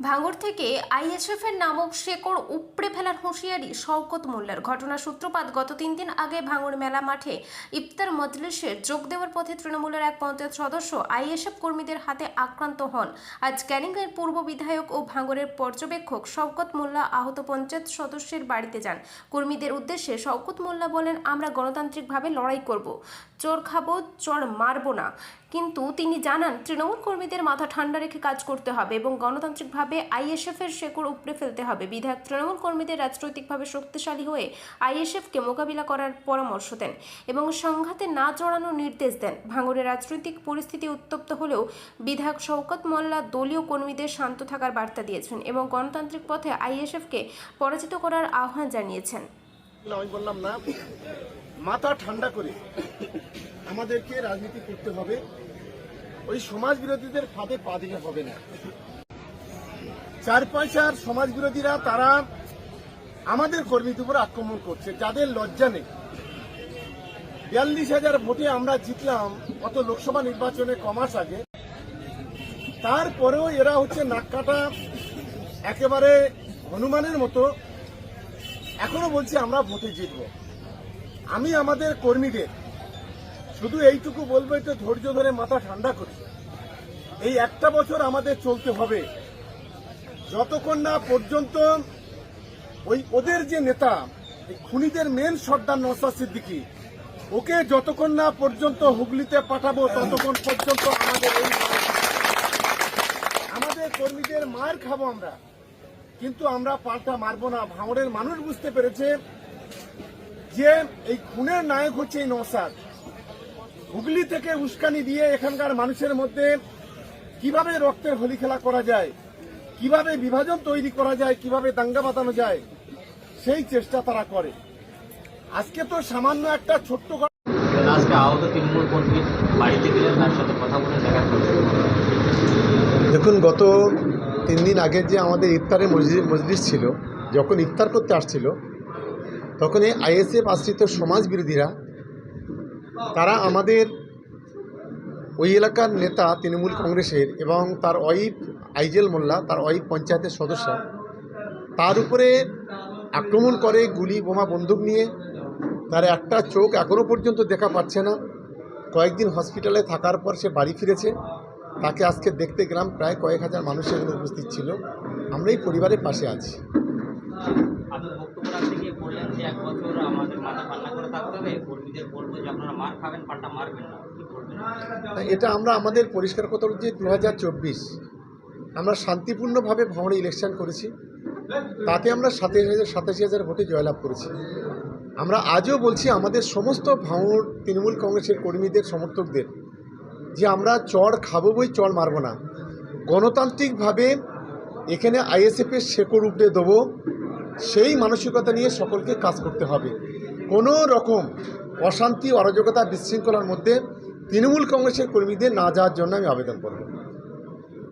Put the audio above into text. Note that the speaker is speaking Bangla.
ভাঙড় থেকে আইএসএফ এর নামক শেকড় উপড়ে ফেলার হুঁশিয়ারি শওকত মোল্লার। ঘটনা সূত্রপাত, গত তিন দিন আগে ভাঙড় মেলা মাঠে ইফতার মজলিসে যোগ দেওয়ার পথে তৃণমূলের এক পঞ্চায়েত সদস্য আইএসএফ কর্মীদের হাতে আক্রান্ত হন। আজ ক্যানিংয়ের পূর্ব বিধায়ক ও ভাঙড়ের পর্যবেক্ষক শওকত মোল্লা আহত পঞ্চায়েত সদস্যের বাড়িতে যান। কর্মীদের উদ্দেশ্যে শওকত মোল্লা বলেন, আমরা গণতান্ত্রিকভাবে লড়াই করব। চোর খাব, চোর মারবো না। কিন্তু তিনি জানান, তৃণমূল কর্মীদের মাথা ঠান্ডা রেখে কাজ করতে হবে এবং গণতান্ত্রিকভাবে আইএসএফ এর শেকড় উপড়ে ফেলতে হবে। বিধায়ক তৃণমূল কর্মীদের রাজনৈতিকভাবে শক্তিশালী হয়ে আইএসএফকে মোকাবিলা করার পরামর্শ দেন এবং সংঘাতে না জড়ানোর নির্দেশ দেন। ভাঙড়ের রাজনৈতিক পরিস্থিতি উত্তপ্ত হলেও বিধায়ক শওকত মোল্লা দলীয় কর্মীদের শান্ত থাকার বার্তা দিয়েছেন এবং গণতান্ত্রিক পথে আইএসএফকে পরাজিত করার আহ্বান জানিয়েছেন। আমি বললাম না। মাথা ঠান্ডা করে আমাদেরকে রাজনীতি করতে হবে। ওই সমাজ বিরোধীদের ফাঁদে পা দিলে হবে না। চার পয়সার সমাজ বিরোধীরা তারা আমাদের কর্মীদের উপর আক্রমণ করছে, যাদের লজ্জা নেই। বিয়াল্লিশ হাজার ভোটে আমরা জিতলাম, অত লোকসভা নির্বাচনে কমাস আগে। তারপরেও এরা হচ্ছে নাক কাটা, একেবারে হনুমানের মতো এখনও বলছি আমরা ভোটে জিতব। আমি আমাদের কর্মীদের শুধু এইটুকু বলব, একটু ধৈর্য ধরে মাথা ঠান্ডা করে। এই একটা বছর আমাদের চলতে হবে। যতক্ষণ না পর্যন্ত ওই ওদের যে নেতা খুনিদের মেন সর্দার নসাদ সিদ্দিকি, ওকে যতক্ষণ না পর্যন্ত হুগলিতে পাঠাবো, ততক্ষণ পর্যন্ত আমাদের এই আমাদের কর্মীদের মার খাব আমরা। কিন্তু আমরা পাল্টা মারব না। ভাঙড়ের মানুষ বুঝতে পেরেছে যে এই খুনের নায়ক হচ্ছে এই নসাদ হুগলি থেকে উস্কানি দিয়ে এখানকার মানুষের মধ্যে কীভাবে রক্তের হোলি খেলা করা যায় কীভাবে বিভাজন তৈরি করা যায় কীভাবে দাঙ্গা বাঁধানো যায় সেই চেষ্টা তারা করে। আজকে তো সামান্য একটা ছোট্ট ঘটনা। আজকে আহত তৃণমূল কর্মী বাড়িতে গেলেন তার সাথে কথা বলে দেখা দেখুন গত তিন দিন আগে যে আমাদের ইফতারের মজলিস মজলিস ছিল, যখন ইফতার করতে আসছিল, তখন এই আইএসএফ আশ্রিত সমাজ বিরোধীরা, তারা আমাদের ওই এলাকার নেতা তৃণমূল কংগ্রেসের এবং তার ওয়াইফ আইজেল মোল্লা, তার ওয়াইফ পঞ্চায়েতের সদস্য, তার উপরে আক্রমণ করে গুলি, বোমা, বন্দুক নিয়ে, তার একটা চোখ এখনও পর্যন্ত দেখা পাচ্ছে না। কয়েকদিন হসপিটালে থাকার পর সে বাড়ি ফিরেছে। তাকে আজকে দেখতে গেলাম প্রায় কয়েক হাজার মানুষ এখানে উপস্থিত ছিল। আমরা এই পরিবারের পাশে আছি। যে যে এটা আমরা আমাদের পরিষ্কার কথা হচ্ছে দু হাজার চব্বিশ আমরা শান্তিপূর্ণভাবে ভাঙড়ে ইলেকশন করেছি। তাতে আমরা সাতাশ হাজার সাতাশি হাজার ভোটে জয়লাভ করেছি। আমরা আজও বলছি আমাদের সমস্ত ভাঙড় তৃণমূল কংগ্রেসের কর্মীদের সমর্থকদের যে আমরা চড় খাব বই চড় মারবো না। গণতান্ত্রিকভাবে এখানে আইএসএফের শেকড় উপড়ে দেবো, সেই মানসিকতা নিয়ে সকলকে কাজ করতে হবে। কোনো রকম অশান্তি, অরাজকতা, বিশৃঙ্খলার মধ্যে তৃণমূল কংগ্রেসের কর্মীদের না যাওয়ার জন্য আমি আবেদন করব।